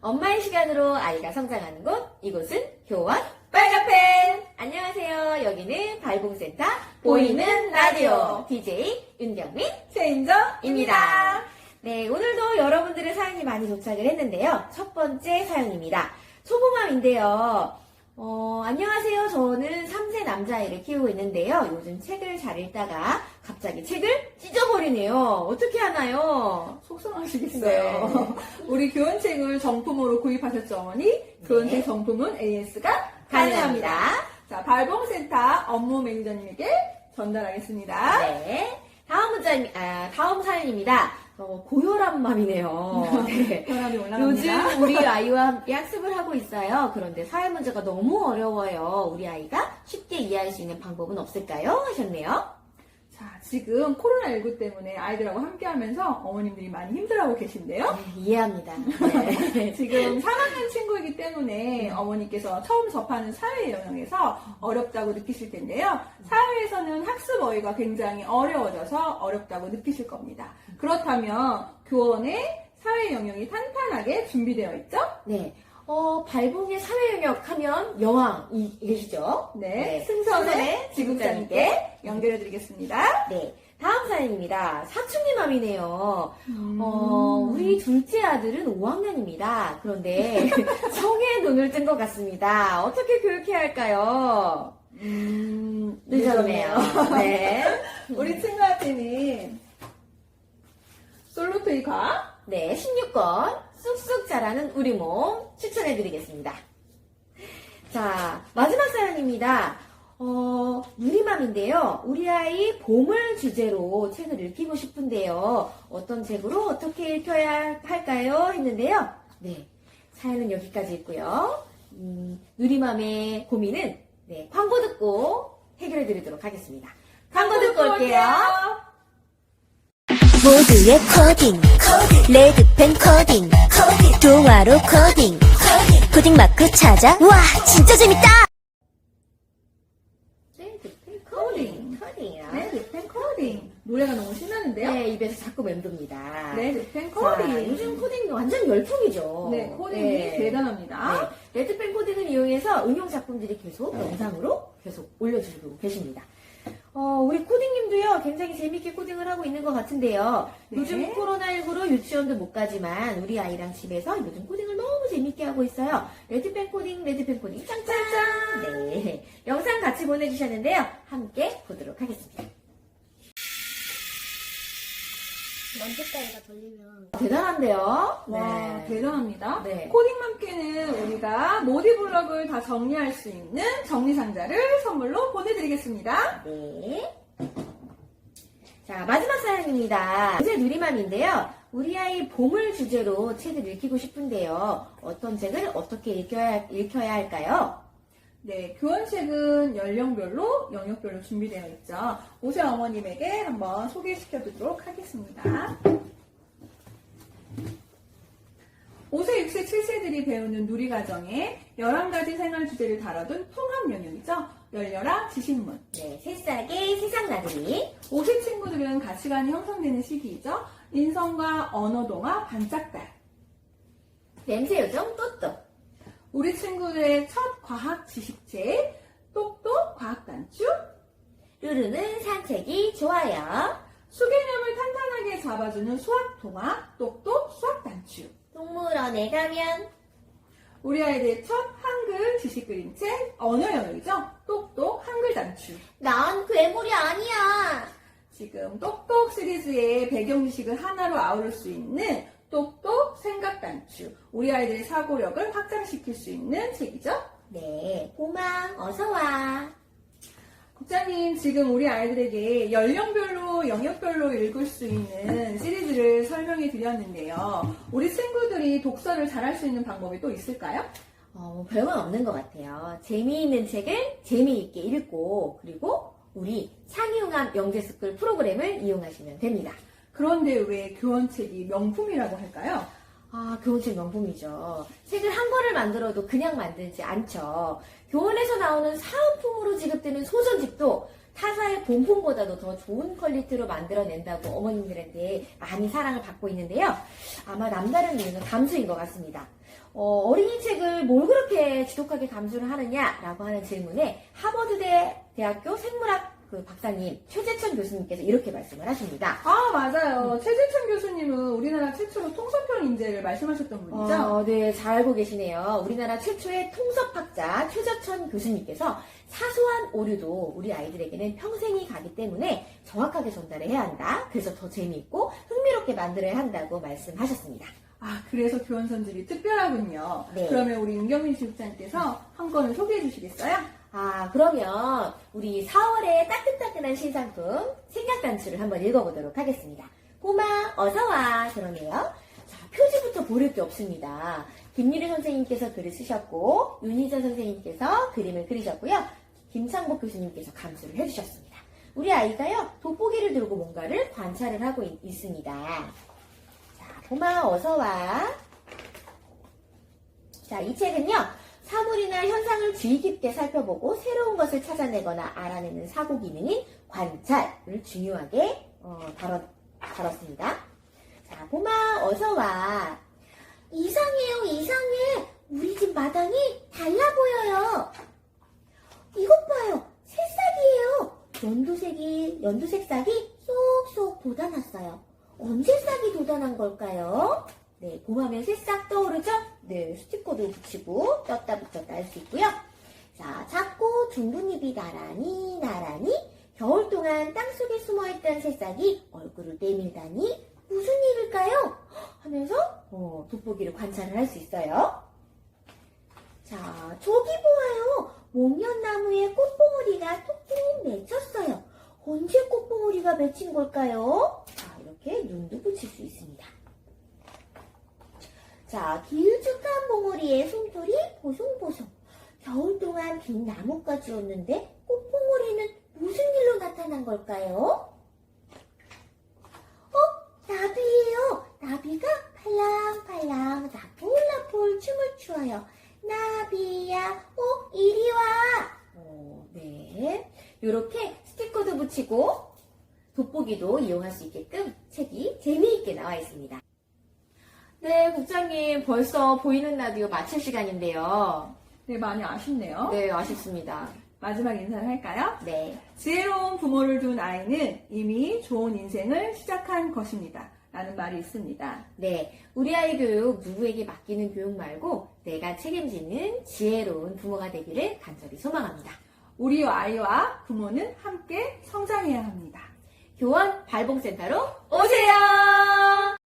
엄마의 시간으로 아이가 성장하는 곳, 이곳은 교원 빨간펜! 안녕하세요. 여기는 발봉센터 보이는 라디오 DJ 윤경민 체인저입니다. 입니다. 네, 오늘도 여러분들의 사연이 많이 도착을 했는데요. 첫 번째 사연입니다. 소보맘인데요. 어, 안녕하세요. 저는 3세 남자아이를 키우고 있는데요. 요즘 책을 잘 읽다가 갑자기 책을 찢어버리네요. 어떻게 하나요? 속상하시겠어요. 네. 우리 교원책을 정품으로 구입하셨죠, 어머니? 교원책 정품은 AS가 가능합니다. 자, 발봉센터 업무 매니저님에게 전달하겠습니다. 네. 다음 문자입니다. 아, 다음 사연입니다. 어, 고요한 맘이네요. 네. 전화이 요즘. 우리 아이와 함께 학습을 하고 있어요. 그런데 사회 문제가 너무 어려워요. 우리 아이가 쉽게 이해할 수 있는 방법은 없을까요? 하셨네요. 자, 지금 코로나19 때문에 아이들하고 함께 하면서 어머님들이 많이 힘들어하고 계신데요. 네, 이해합니다. 네. 지금 3학년 친구이기 때문에 어머니께서 처음 접하는 사회 영역에서 어렵다고 느끼실 텐데요. 사회에서는 학습 어휘가 굉장히 어려워져서 어렵다고 느끼실 겁니다. 그렇다면 교원의 사회 영역이 탄탄하게 준비되어 있죠? 네. 어, 발봉의 사회 영역 하면 여왕이 계시죠? 네. 승선의 승선의 지국장님께 연결해 드리겠습니다. 네. 다음 사연입니다. 사춘기 맘이네요. 음. 어, 우리 둘째 아들은 5학년입니다. 그런데 성에 눈을 뜬 것 같습니다. 어떻게 교육해야 할까요? 음, 늦었네요. 네. 우리 친구한테는 솔로페이 과 네, 16권 쑥쑥 자라는 우리 몸 추천해 드리겠습니다. 자, 마지막 사연입니다. 어, 누리맘인데요. 우리 아이 봄을 주제로 책을 읽히고 싶은데요. 어떤 책으로 어떻게 읽혀야 할까요? 했는데요. 네, 사연은 여기까지 있고요. 음, 누리맘의 고민은 네, 광고 듣고 해결해 드리도록 하겠습니다. 광고 듣고 올게요. 모두의 코딩, 레드펜 코딩, 동화로 코딩, 코딩 마크 찾아, 와, 진짜 재밌다! 네, 코딩. 코딩이요. 네, 립펜 코딩. 노래가 너무 신나는데요? 네, 입에서 자꾸 맴돕니다. 네, 립펜 자, 코딩. 요즘 코딩 완전 열풍이죠. 네, 코딩이 네. 대단합니다. 네, 레드펜 코딩을 이용해서 응용 작품들이 계속 영상으로 계속 올려주고 계십니다. 어, 우리 코딩님도요, 굉장히 재밌게 코딩을 하고 있는 것 같은데요. 네. 요즘 코로나19로 유치원도 못 가지만 우리 아이랑 집에서 요즘 코딩을 너무 재밌게 하고 있어요. 레드펜 코딩, 레드펜 코딩, 짱짱! 네. 영상 같이 보내주셨는데요. 함께 보도록 하겠습니다. 먼지가리가 돌리면. 대단한데요? 와, 대단합니다. 네. 코딩맘께는 우리가 모디블럭을 다 정리할 수 있는 정리상자를 선물로 보내드리겠습니다. 네. 자, 마지막 사연입니다. 이제 누리맘인데요. 우리 아이 봄을 주제로 책을 읽히고 싶은데요. 어떤 책을 어떻게 읽혀야, 읽혀야 할까요? 네, 교원책은 연령별로, 영역별로 준비되어 있죠. 오세 어머님에게 한번 소개시켜 드리도록 하겠습니다. 5세, 6세, 7세들이 배우는 누리과정에 11가지 생활 주제를 다뤄둔 통합 영역이죠. 열려라 지식문. 네, 새싹의 세상 나들이. 5세 친구들은 가치관이 형성되는 시기이죠. 인성과 언어 동화 반짝달. 냄새 요정 또또. 우리 친구들의 첫 과학 지식책, 똑똑 과학 단추, 루루는 산책이 좋아요. 수개념을 탄탄하게 잡아주는 수학 동화, 똑똑 수학 단추. 동물원에 가면 우리 아이들의 첫 한글 지식 그림책, 언어 영역이죠. 똑똑 한글 단추. 난 괴물이 아니야. 지금 똑똑 시리즈의 배경 지식을 하나로 아우를 수 있는 똑똑 생각 단추. 우리 아이들의 사고력을 확장시킬 수 있는 책이죠. 네, 고마, 어서 와. 국장님, 지금 우리 아이들에게 연령별로, 영역별로 읽을 수 있는 시리즈를 설명해 드렸는데요. 우리 친구들이 독서를 잘할 수 있는 방법이 또 있을까요? 어, 뭐 별건 없는 것 같아요. 재미있는 책을 재미있게 읽고, 그리고 우리 창의융합 영재스쿨 프로그램을 이용하시면 됩니다. 그런데 왜 교원책이 명품이라고 할까요? 아, 교원책 명품이죠. 책을 한 권을 만들어도 그냥 만들지 않죠. 교원에서 나오는 사은품으로 지급되는 소전집도 타사의 본품보다도 더 좋은 퀄리티로 만들어낸다고 어머님들한테 많이 사랑을 받고 있는데요. 아마 남다른 이유는 감수인 것 같습니다. 어, 린이 책을 뭘 그렇게 지독하게 감수를 하느냐라고 하는 질문에 하버드대 대학교 생물학 그 박사님 최재천 교수님께서 이렇게 말씀을 하십니다. 아, 맞아요. 최재천 교수님은 우리나라 최초로 통섭형 인재를 말씀하셨던 분이죠. 어, 네, 잘 알고 계시네요. 우리나라 최초의 통섭학자 최저천 교수님께서 사소한 오류도 우리 아이들에게는 평생이 가기 때문에 정확하게 전달해야 한다. 그래서 더 재미있고 흥미롭게 만들어야 한다고 말씀하셨습니다. 아, 그래서 교원선집이 특별하군요. 네. 그러면 우리 윤경민 지국장께서 한 건을 소개해 주시겠어요? 아, 그러면 우리 4월의 따끈따끈한 신상품 생각단추를 한번 읽어보도록 하겠습니다. 꼬마, 어서와. 그러네요. 자, 표지부터 고를 게 없습니다. 김유리 선생님께서 글을 쓰셨고, 윤희선 선생님께서 그림을 그리셨고요. 김창복 교수님께서 감수를 해주셨습니다. 우리 아이가요, 돋보기를 들고 뭔가를 관찰을 하고 있, 있습니다. 자, 꼬마, 어서와. 자, 이 책은요, 사물이나 현상을 주의 깊게 살펴보고 새로운 것을 찾아내거나 알아내는 사고 기능인 관찰을 중요하게 어, 다뤘, 다뤘습니다. 자, 봄아, 어서 와. 이상해요, 이상해. 우리 집 마당이 달라 보여요. 이것 봐요, 새싹이에요. 연두색이, 연두색 싹이 쏙쏙 돋아났어요. 언제 싹이 돋아난 걸까요? 네, 봄하면 새싹 떠오르죠? 네, 스티커도 붙이고 떴다 붙였다 할 수 있고요. 자, 작고 둥근 잎이 나란히 나란히 겨울 동안 땅속에 숨어있던 새싹이 얼굴을 내밀다니 무슨 일일까요? 하면서 어, 돋보기를 관찰을 할 수 있어요. 자, 저기 보아요. 목련나무에 꽃봉오리가 톡톡 맺혔어요. 언제 꽃봉오리가 맺힌 걸까요? 자, 이렇게 눈도 붙일 수 있습니다. 자, 길쭉한 봉오리에 솜털이 보송보송. 겨울 동안 긴 나뭇가지였는데 꽃봉오리는 무슨 일로 나타난 걸까요? 어? 나비예요. 나비가 팔랑팔랑 나폴나폴 춤을 추어요. 나비야, 어, 이리 와. 어, 네. 요렇게 스티커도 붙이고 돋보기도 이용할 수 있게끔 책이 재미있게 나와 있습니다. 네, 국장님, 벌써 보이는 라디오 마칠 시간인데요. 네, 많이 아쉽네요. 네, 아쉽습니다. 마지막 인사를 할까요? 네. 지혜로운 부모를 둔 아이는 이미 좋은 인생을 시작한 것입니다. 라는 말이 있습니다. 네. 우리 아이 교육 누구에게 맡기는 교육 말고 내가 책임지는 지혜로운 부모가 되기를 간절히 소망합니다. 우리 아이와 부모는 함께 성장해야 합니다. 교원 발봉센터로 오세요!